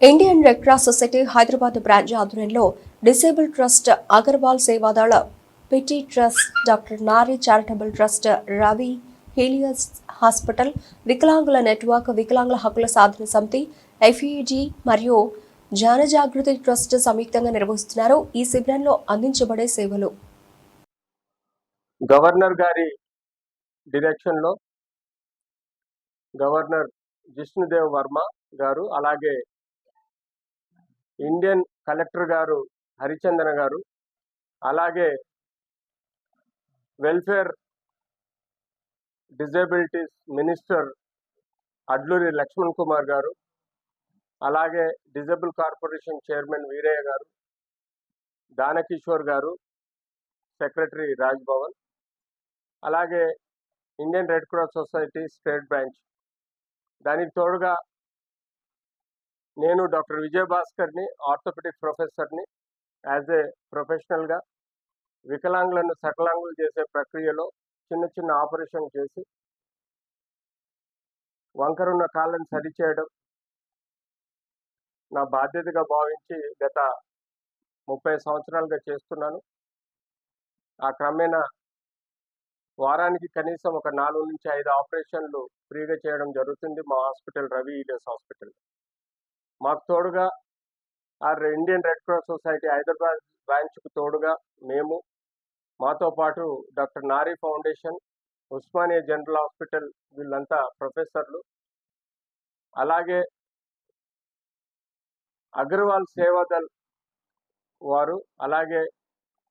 Indian red cross society Hyderabad branch ఆధ్వర్యంలో disable trust Agarwal Sevadal Pitti trust doctor Nari charitable trust Ravi Helios hospital వికలాంగుల network వికలాంగుల హక్కుల సాధన సమితి FEG మరియు జనజాగృతి trust సంయుక్తంగా నిర్వహిస్తున్నారు. ఈ శిబిరంలో అందించబడే సేవలు. గవర్నర్ గారి డిరెక్షన్లో గవర్నర్ జిష్ణుదేవ్ వర్మ గారు అలాగే ఇండియన్ కలెక్టర్ గారు హరిచందన గారు అలాగే welfare disabilities minister Adluri Laxman Kumar గారు అలాగే డిజేబుల్ కార్పొరేషన్ చైర్మన్ వీరయ్య గారు దానకిషోర్ గారు సెక్రటరీ రాజ్ భవన్ అలాగే Indian red cross society state branch. దానికి తోడుగా నేను డాక్టర్ విజయభాస్కర్ని ఆర్థోపెడిక్ ప్రొఫెసర్ని యాజ్ ఏ ప్రొఫెషనల్గా వికలాంగులను సకలాంగులు చేసే ప్రక్రియలో చిన్న చిన్న ఆపరేషన్ చేసి వంకరున్న కాళ్ళను సరిచేయడం నా బాధ్యతగా భావించి గత ముప్పై సంవత్సరాలుగా చేస్తున్నాను. ఆ క్రమేణా వారానికి కనీసం ఒక నాలుగు నుంచి ఐదు ఆపరేషన్లు ఫ్రీగా చేయడం జరుగుతుంది మా హాస్పిటల్ రవి ఈలియస్ హాస్పిటల్. మాకు తోడుగా ఆ Indian red cross society Hyderabad బ్రాంచ్కు తోడుగా మేము మాతో పాటు డాక్టర్ నారీ ఫౌండేషన్ ఉస్మానియా జనరల్ హాస్పిటల్ వీళ్ళంతా ప్రొఫెసర్లు అలాగే అగర్వాల్ సేవాదల్ వారు అలాగే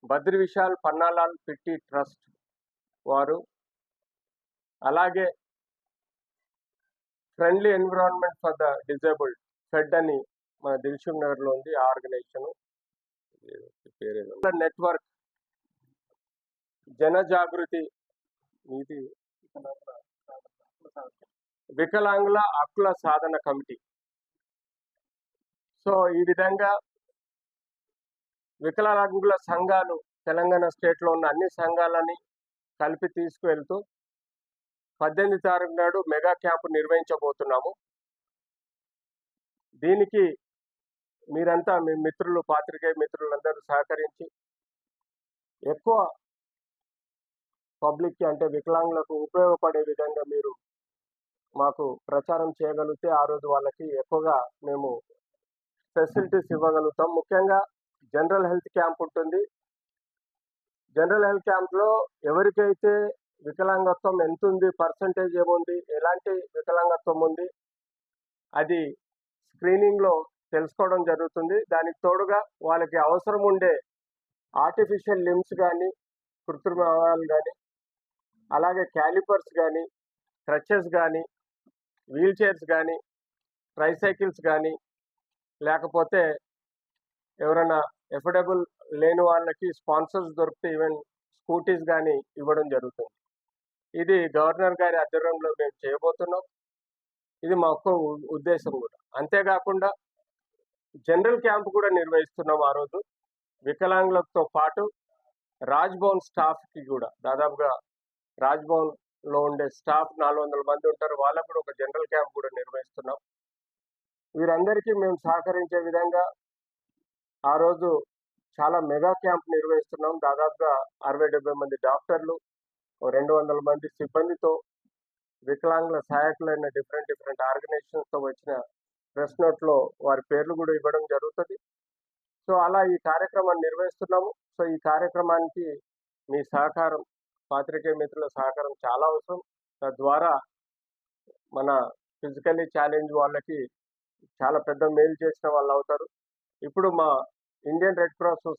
బద్రి విశాల్ పన్నాలాల్ పిట్టి ట్రస్ట్ వారు అలాగే friendly environment for the disabled fed అని మన దిల్సుఖ్ నగర్లో ఉంది ఆ ఆర్గనైజేషన్ నెట్వర్క్. జన జాగృతి ఇది వికలాంగుల హక్కుల సాధన కమిటీ. సో ఈ విధంగా వికలాంగుల సంఘాలు తెలంగాణ స్టేట్లో ఉన్న అన్ని సంఘాలని కలిపి తీసుకువెళ్తూ పద్దెనిమిది తారీఖు నాడు మెగా క్యాంపు నిర్వహించబోతున్నాము. దీనికి మీరంతా మీ మిత్రులు పాత్రికేయ మిత్రులందరూ సహకరించి ఎక్కువ పబ్లిక్కి అంటే వికలాంగులకు ఉపయోగపడే విధంగా మీరు మాకు ప్రచారం చేయగలిగితే ఆ రోజు వాళ్ళకి ఎక్కువగా మేము ఫెసిలిటీస్ ఇవ్వగలుగుతాం. ముఖ్యంగా జనరల్ హెల్త్ క్యాంప్ ఉంటుంది. జనరల్ హెల్త్ క్యాంప్లో ఎవరికైతే వికలాంగత్వం ఎంత ఉంది పర్సంటేజ్ ఏముంది ఎలాంటి వికలాంగత్వం ఉంది అది స్క్రీనింగ్లో తెలుసుకోవడం జరుగుతుంది. దానికి తోడుగా వాళ్ళకి అవసరం ఉండే ఆర్టిఫిషియల్ లిమ్స్ కానీ కృత్రిమ అవయాలు కానీ అలాగే క్యాలిపర్స్ కానీ క్రచెస్ కానీ వీల్ చైర్స్ కానీ ట్రైసైకిల్స్ కానీ లేకపోతే ఎవరైనా ఎఫర్డబుల్ లేని వాళ్ళకి స్పాన్సర్స్ దొరికితే ఈవెన్ స్కూటీస్ కానీ ఇవ్వడం జరుగుతుంది. ఇది గవర్నర్ గారి ఆధ్వర్యంలో మేము చేయబోతున్నాం. ఇది మాకు ఉద్దేశం కూడా. అంతేకాకుండా జనరల్ క్యాంప్ కూడా నిర్వహిస్తున్నాం ఆ రోజు. వికలాంగులతో పాటు రాజ్భవన్ స్టాఫ్కి కూడా. దాదాపుగా రాజ్భవన్లో ఉండే స్టాఫ్ నాలుగు వందల మంది ఉంటారు. వాళ్ళకు కూడా ఒక జనరల్ క్యాంప్ కూడా నిర్వహిస్తున్నాం. వీరందరికీ మేము సహకరించే విధంగా ఆ రోజు చాలా మెగా క్యాంప్ నిర్వహిస్తున్నాం. దాదాపుగా అరవై డెబ్బై మంది డాక్టర్లు రెండు వందల మంది సిబ్బందితో వికలాంగుల సహాయకులైన డిఫరెంట్ డిఫరెంట్ ఆర్గనైజేషన్స్తో వచ్చిన ప్రెస్ నోట్లో వారి పేర్లు కూడా ఇవ్వడం జరుగుతుంది. సో అలా ఈ కార్యక్రమాన్ని నిర్వహిస్తున్నాము. సో ఈ కార్యక్రమానికి మీ సహకారం పాత్రికేయ మిత్రుల సహకారం చాలా అవసరం. తద్వారా మన ఫిజికల్లీ ఛాలెంజ్ వాళ్ళకి చాలా పెద్ద మేలు చేసిన వాళ్ళు అవుతారు. ఇప్పుడు మా ఇండియన్ రెడ్ క్రాస్